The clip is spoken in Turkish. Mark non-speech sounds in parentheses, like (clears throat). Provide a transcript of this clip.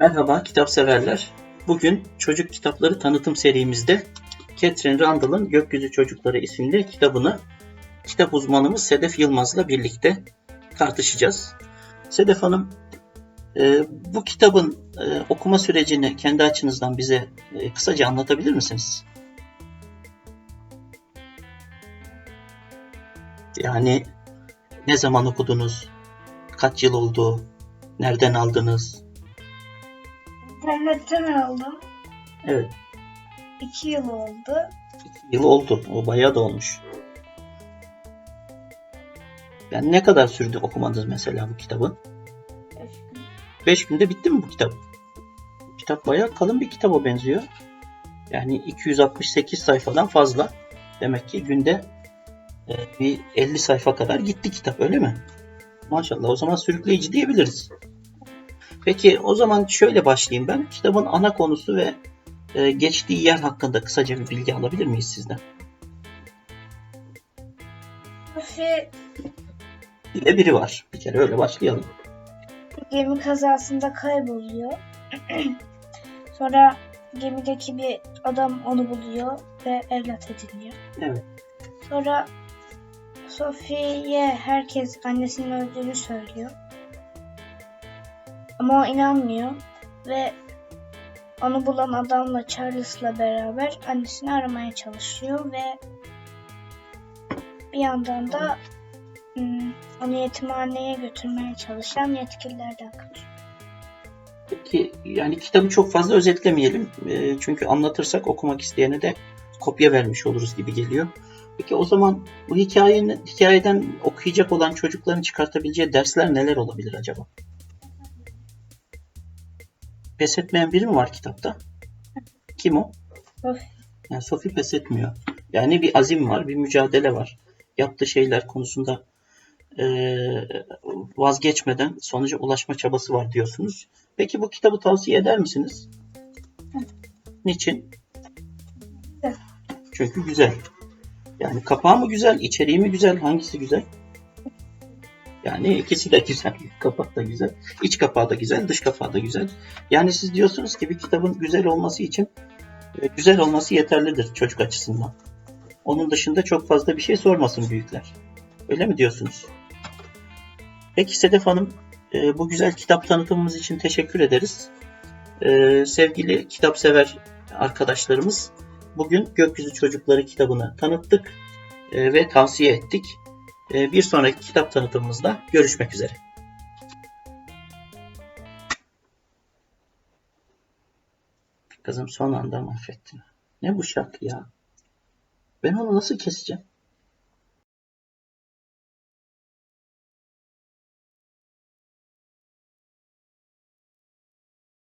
Merhaba kitap severler. Bugün çocuk kitapları tanıtım serimizde Catherine Randall'ın Gökyüzü Çocukları isimli kitabını kitap uzmanımız Sedef Yılmaz'la birlikte tartışacağız. Sedef Hanım, e, bu kitabın e, okuma sürecini kendi açınızdan bize e, kısaca anlatabilir misiniz? Yani ne zaman okudunuz? Kaç yıl oldu? Nereden aldınız? İnternetten aldım. Evet. İki yıl oldu. İki yıl oldu. O bayağı da olmuş. Yani ne kadar sürdü okumanız mesela bu kitabın? Beş gün. 5 günde bitti mi bu kitap? Bu kitap bayağı kalın bir kitaba benziyor. Yani 268 sayfadan fazla. Demek ki günde e, bir 50 sayfa kadar gitti kitap öyle mi? Maşallah o zaman sürükleyici diyebiliriz. Peki o zaman şöyle başlayayım ben. Kitabın ana konusu ve e, geçtiği yer hakkında kısaca bir bilgi alabilir miyiz sizden? Sophie Bir biri var. Bir kere öyle başlayalım. gemi kazasında kayboluyor. (clears throat) Sonra gemideki bir adam onu buluyor ve evlat ediniyor. Evet. Sonra Sophie'ye herkes annesinin öldüğünü söylüyor. Ama o inanmıyor ve onu bulan adamla Charles'la beraber annesini aramaya çalışıyor ve bir yandan da ım, onu yetimhaneye götürmeye çalışan yetkililerden kaçıyor. Peki yani kitabı çok fazla özetlemeyelim. E, çünkü anlatırsak okumak isteyene de kopya vermiş oluruz gibi geliyor. Peki o zaman bu hikayenin hikayeden okuyacak olan çocukların çıkartabileceği dersler neler olabilir acaba? Pes etmeyen biri mi var kitapta? Kim o? Sophie. Yani Sophie pes etmiyor. Yani bir azim var, bir mücadele var. Yaptığı şeyler konusunda eee, vazgeçmeden sonuca ulaşma çabası var diyorsunuz. Peki bu kitabı tavsiye eder misiniz? Niçin? Çünkü güzel. Yani kapağı mı güzel, içeriği mi güzel, hangisi güzel? Yani ikisi de güzel. Kapak da güzel. İç kapağı da güzel, dış kapağı da güzel. Yani siz diyorsunuz ki bir kitabın güzel olması için e, güzel olması yeterlidir çocuk açısından. Onun dışında çok fazla bir şey sormasın büyükler. Öyle mi diyorsunuz? Peki Sedef Hanım, e, bu güzel kitap tanıtımımız için teşekkür ederiz. E, sevgili kitap sever arkadaşlarımız, bugün Gökyüzü Çocukları kitabını tanıttık ve tavsiye ettik. E, bir sonraki kitap tanıtımımızda görüşmek üzere. Kızım son anda mahvettin. Ne bu şarkı ya? Ben onu nasıl keseceğim?